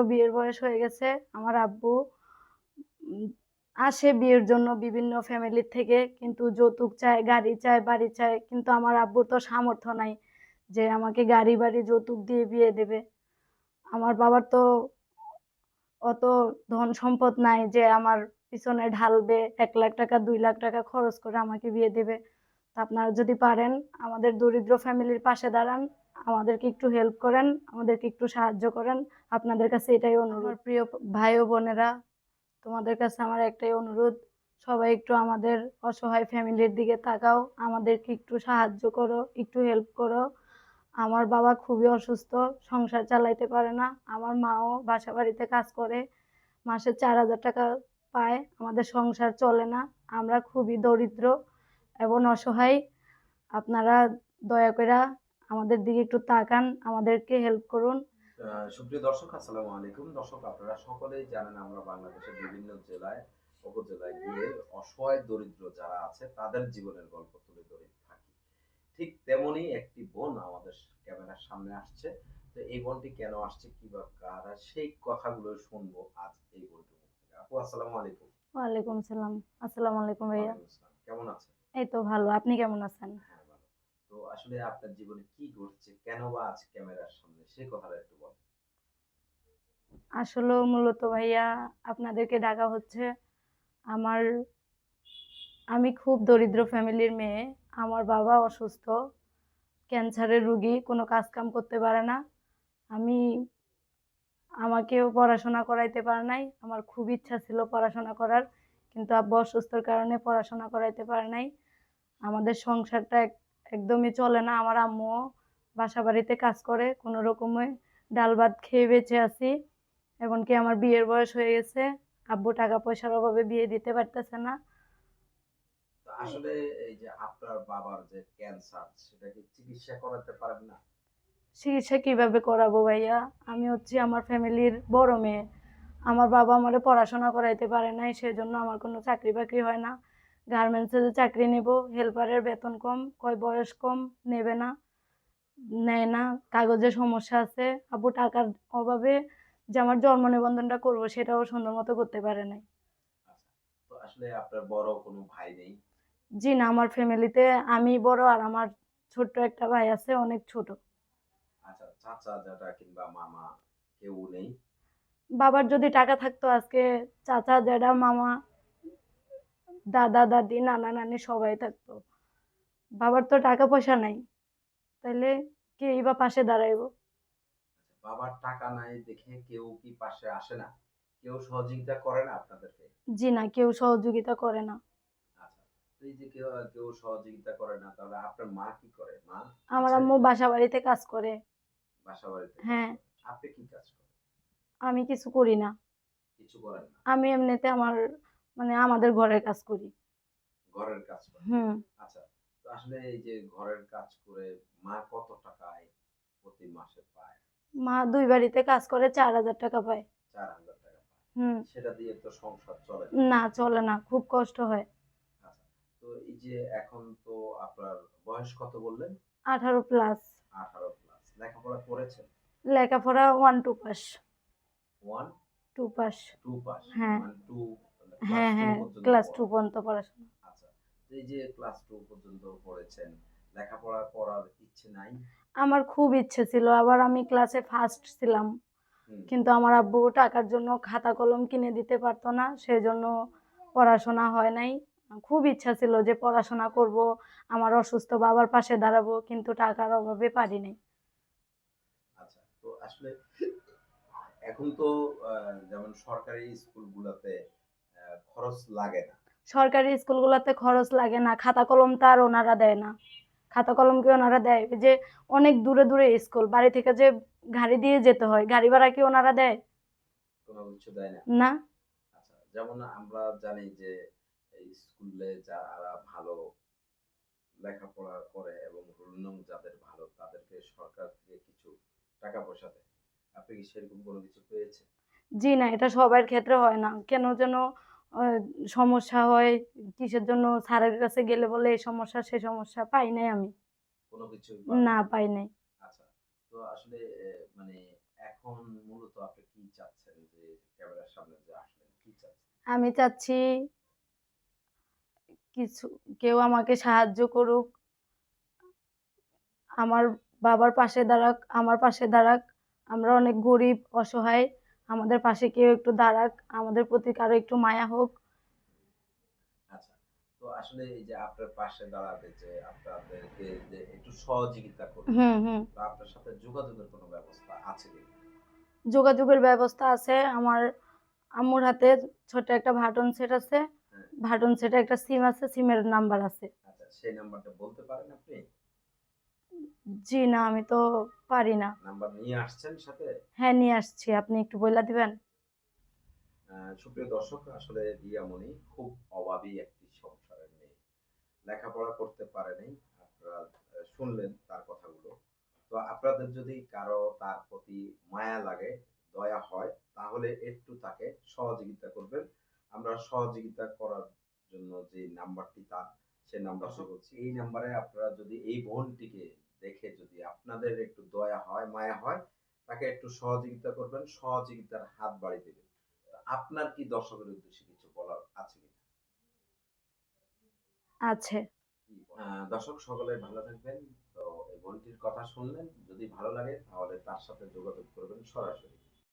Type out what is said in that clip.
আমারও বিয়ের বয়স হয়ে গেছে, আমার আব্বু আসে বিয়ের জন্য বিভিন্ন ফ্যামিলির থেকে, কিন্তু যৌতুক চায়, গাড়ি চায়, বাড়ি চায়, কিন্তু আমার আব্বুর তো সামর্থ্য নাই যে আমাকে গাড়ি, বাড়ি, যৌতুক দিয়ে বিয়ে দেবে। আমার বাবার তো অত ধন সম্পদ নাই যে আমার পিছনে ঢালবে, এক লাখ টাকা, দুই লাখ টাকা খরচ করে আমাকে বিয়ে দেবে। তা আপনারা যদি পারেন, আমাদের দরিদ্র ফ্যামিলির পাশে দাঁড়ান। আমাদেরকে একটু হেল্প করেন, আমাদেরকে একটু সাহায্য করেন। আপনাদের কাছে এটাই অনুরোধ। প্রিয় ভাই ও বোনেরা, তোমাদের কাছে আমার একটাই অনুরোধ, সবাই একটু আমাদের অসহায় ফ্যামিলির দিকে তাকাও, আমাদেরকে একটু সাহায্য করো, একটু হেল্প করো। আমার বাবা খুবই অসুস্থ, সংসার চালাইতে পারে না, আমার মাও বাসা বাড়িতে কাজ করে, মাসে চার হাজার টাকা পায়, আমাদের সংসার চলে না, আমরা খুবই দরিদ্র এবং অসহায়। আপনারা দয়া করে আমাদের দিকে একটু তাকান আমাদেরকে হেল্প করুন। সুপ্রিয় দর্শক আসসালামু আলাইকুম। দর্শক আপনারা সকলেই জানেন আমরা বাংলাদেশের বিভিন্ন জেলায় উপজেলায় গিয়ে অসহায় দরিদ্র যারা আছে তাদের জীবনের গল্প তুলে ধরে থাকি। ঠিক তেমনি একটি বোন আমাদের ক্যামেরার সামনে আসছে। তো এই বোনটি কেন আসছে কি বা কারা সেই কথাগুলো শুনব আজ এই বোনটির মুখ থেকে। আপু আসসালামু আলাইকুম। ওয়ালাইকুম সালাম আসসালামু আলাইকুম ভাইয়া। কেমন আছেন? এই তো ভালো। আপনি কেমন আছেন? হ্যাঁ তো আসলে আপনার জীবনে কি ঘটছে? কেন বা আজ ক্যামেরার সামনে? সেই কথাটা একটু বল আসলে মূলত ভাইয়া, আপনাদেরকে ডাকা হচ্ছে আমার, আমি খুব দরিদ্র ফ্যামিলির মেয়ে। আমার বাবা অসুস্থ, ক্যান্সারের রুগী, কোনো কাজ কাম করতে পারে না। আমি, আমাকেও পড়াশোনা করাইতে পারে নাই। আমার খুব ইচ্ছা ছিল পড়াশোনা করার, কিন্তু আব্বু অসুস্থর কারণে পড়াশোনা করাইতে পারে নাই। আমাদের সংসারটা একদমই চলে না। আমার আম্মুও বাসা বাড়িতে কাজ করে কোনো রকমে ডাল ভাত খেয়ে বেঁচে আছি। এমনকি আমার বিয়ের বয়স হয়ে গেছে আব্বু টাকা পয়সার অভাবে বিয়ে দিতে পারতেছে না। আসলে এই যে আপনার বাবার যে ক্যান্সার সেটাকে চিকিৎসা করাতে পারেন না? চিকিৎসা কীভাবে করাবো ভাইয়া? আমি হচ্ছে আমার ফ্যামিলির বড় মেয়ে। আমার বাবা আমারে পড়াশোনা করাইতে পারে নাই সেজন্য আমার কোনো চাকরি বাকরি হয় না। গার্মেন্টসে যে চাকরি নেব হেল্পারের বেতন কম কয় বয়স কম নেবে না নেয় না কাগজে সমস্যা আছে আব্বু টাকার অভাবে যে আমার জন্ম নিবন্ধনটা করব সেটাও সুন্দর মতো করতে পারে নাই। আসলে আপনার বড় কোনো ভাই নেই? জি না আমার ফ্যামিলিতে আমি বড় আর আমার ছোট্ট একটা ভাই আছে অনেক ছোট। আচ্ছা চাচা যাটা কিংবা মামা কেউ নেই? বাবার যদি টাকা থাকতো আজকে চাচা জ্যাঠা মামা দাদা দাদি নানা নানি সবাই থাকতো। বাবার তো টাকা পয়সা নাই। তাইলে কেই বা পাশে দাঁড়াইবো? বাবার টাকা নাই দেখে কেউ কি পাশে আসে না? কেউ সহযোগিতা করে না আপনাদেরকে? জি না কেউ সহযোগিতা করে না। আচ্ছা এই যে কেউ কেউ সহযোগিতা করে না তাহলে আপনার মা কি করে? মা আমার আম্মু বাসা বাড়িতে কাজ করে। বাসা বাড়িতে হ্যাঁ। আপনি কি কাজ করেন? আমি কিছু করি না। কিছু করেন না। আমি এমনিতে আমার মানে আমাদের ঘরের কাজ করি। ঘরের কাজ হুম। আচ্ছা তো আসলে এই যে ঘরের কাজ করে মা কত টাকা আয় প্রতি মাসে পায়? মা দুই বাড়িতে কাজ করে চার হাজার টাকা পায়। চার হাজার টাকা পায়। হুম। সেটা দিয়ে তো সংসার চলে না। চলে না খুব কষ্ট হয়। আচ্ছা তো এই যে এখন তো আপনার বয়স কত বললেন? আঠারো প্লাস। আঠারো প্লাস। লেখাপড়া করেছেন? লেখাপড়া one two pass. One? Two pass. Two pass. হ্যাঁ। টু হ্যাঁ হ্যাঁ ক্লাস টু পর্যন্ত পড়াশোনা। আচ্ছা এই যে ক্লাস টু পর্যন্ত পড়েছেন লেখাপড়া করার ইচ্ছে নাই? আমার খুব ইচ্ছে ছিল আবার আমি ক্লাসে ফার্স্ট ছিলাম। কিন্তু আমার আব্বু টাকার জন্য খাতা কলম কিনে দিতে পারতো না সেজন্য পড়াশোনা হয় নাই। খুব ইচ্ছা ছিল যে পড়াশোনা করব আমার অসুস্থ বাবার পাশে দাঁড়াবো কিন্তু টাকার অভাবে পারি নাই। আচ্ছা তো আসলে এখন তো যেমন সরকারি স্কুলগুলোতে খরচ লাগে না। সরকারি স্কুলগুলোতে খরচ লাগে না খাতা কলম তো আর ওনারা দেয় না। খাতা কলম কি ওনারা দেয়? যে অনেক দূরে দূরে স্কুল বাড়ি থেকে যে গাড়ি দিয়ে যেতে হয় গাড়ি ভাড়া কি ওনারা দেয়? কোনো কিছু দেয় না। না। আচ্ছা যেমন আমরা জানি যে এই স্কুলে যারা ভালো লেখাপড়া করে এবং রুলনং যাদের ভালো তাদেরকে সরকার থেকে কিছু টাকা পয়সা দেয়। আপনি কি সেরকম কোনো কিছু পেয়েছেন? জি না এটা সবার ক্ষেত্রে হয় না। কেন যেন সমস্যা হয় কিসের জন্য স্যারের কাছে গেলে বলে এই সমস্যা সে সমস্যা পাই নাই আমি। কোনো কিছু না পাই নাই। আচ্ছা তো আসলে মানে এখন মূলত আপনি কি চাচ্ছেন ক্যামেরার সামনে যে আসলেন কি চাচ্ছেন? আমি চাচ্ছি কিছু কেউ আমাকে সাহায্য করুক। আমার বাবার পাশে দাঁড়াক আমার পাশে দাঁড়াক। আমরা অনেক গরিব অসহায়। আমাদের পাশে কেউ একটু দাঁড়াক আমাদের প্রতি কারও একটু মায়া হোক। আচ্ছা তো আসলে এই যে আপনার পাশে দাঁড়াবে যে আপনাদেরকে যে একটু সহযোগিতা করবে হুম হুম। আপনার সাথে যোগাযোগের কোনো ব্যবস্থা আছে কি? যোগাযোগের ব্যবস্থা আছে। আমার আম্মুর হাতে ছোট একটা ভাটন সেট আছে। হ্যাঁ। ভাটন সেটে একটা সিম আছে সিমের নাম্বার আছে। আচ্ছা সেই নাম্বারটা বলতে পারেন আপনি? জি না আমি তো পারি না। নাম্বার নিয়ে আসছেন সাথে? হ্যাঁ নিয়ে আসছি। আপনি একটু বলে দিবেন? সুপ্রিয় দর্শক আসলে রিয়ামণি খুব অভাবী একটি সংসারের মেয়ে। লেখাপড়া করতে পারেনি আপনারা শুনলেন তার কথাগুলো। তো আপনাদের যদি কারও তার প্রতি মায়া লাগে দয়া হয় তাহলে একটু তাকে সহযোগিতা করবেন। আমরা সহযোগিতা করার জন্য যে নাম্বারটি তার সে নাম্বার বলছি এই নাম্বারে আপনারা যদি এই বোনটিকে দেখে যদি আপনাদের একটু দয়া হয় মায়া হয় তাকে একটু সহযোগিতা করবেন সহযোগিতার হাত বাড়িয়ে দেবেন। আপনার কি দর্শকের উদ্দেশ্যে কিছু বলার আছে কি আছে আহ, দর্শক সকলে ভালো থাকবেন। তো এই বোনটির কথা শুনলেন। যদি ভালো লাগে তাহলে তার সাথে যোগাযোগ করবেন সরাসরি।